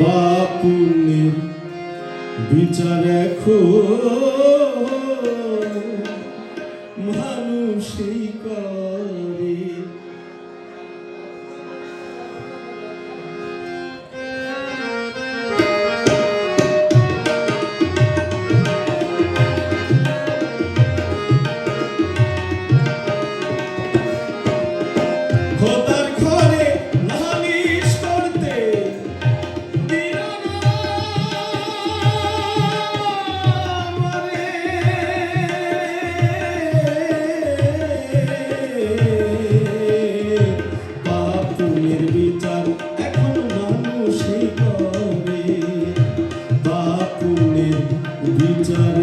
বাপুনের বিচার মানুষই এখন মানুষই করে। পাপ পুণ্যের বিচার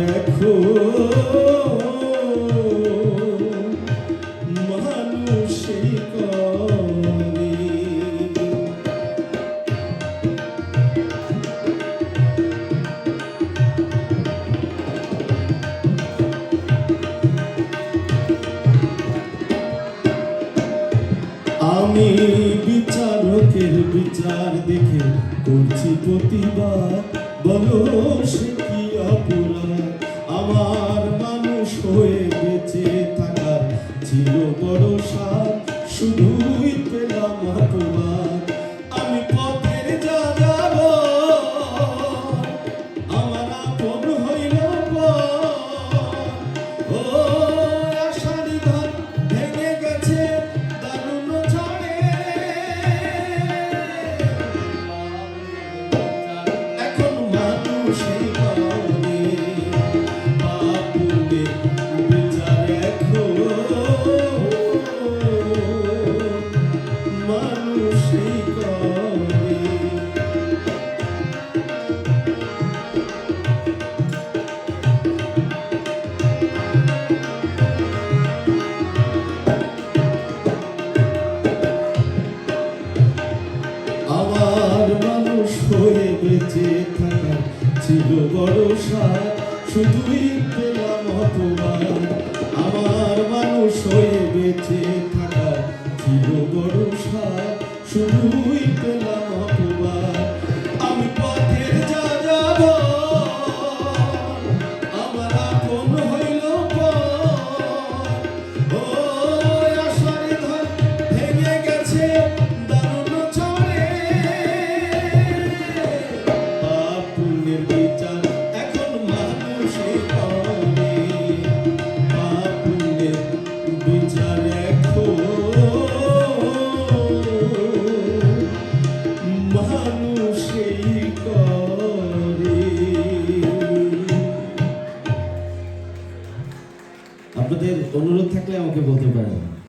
আমি বিচার দেখে করছি প্রতিবাদ। বলো সে কি অপরাধ? বেঁচে থাকা ছিল বড় সার, শুধুই পেলাম অপমান। আমার মানুষ হয়ে বেঁচে থাকা ছিল বড় সার, শুধুই আপনাদের অনুরোধ থাকলে আমাকে বলতে পারেন।